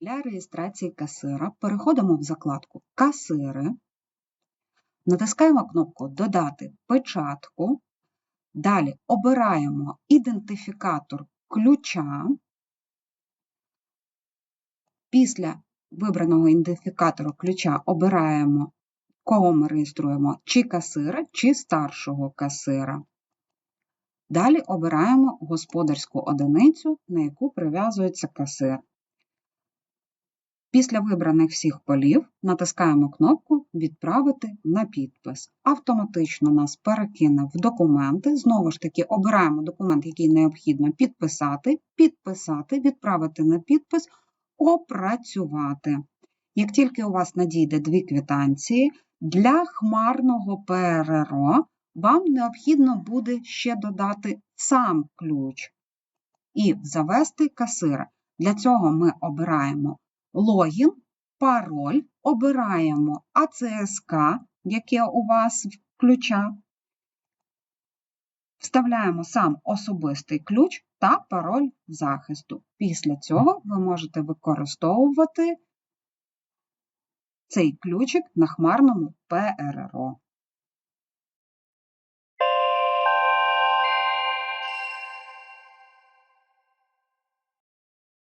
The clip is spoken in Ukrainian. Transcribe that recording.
Для реєстрації касира переходимо в закладку Касири, натискаємо кнопку Додати печатку. Далі обираємо ідентифікатор ключа. Після вибраного ідентифікатора ключа обираємо, кого ми реєструємо, чи касира, чи старшого касира. Далі обираємо господарську одиницю, на яку прив'язується касир. Після вибраних всіх полів натискаємо кнопку Відправити на підпис. Автоматично нас перекине в документи. Знову ж таки, обираємо документ, який необхідно підписати, підписати, відправити на підпис, опрацювати. Як тільки у вас надійде дві квитанції, для хмарного ПРРО вам необхідно буде ще додати сам ключ і завести касира. Для цього ми обираємо логін, пароль, обираємо АЦСК, яке у вас в ключа, вставляємо сам особистий ключ та пароль захисту. Після цього ви можете використовувати цей ключик на хмарному ПРРО.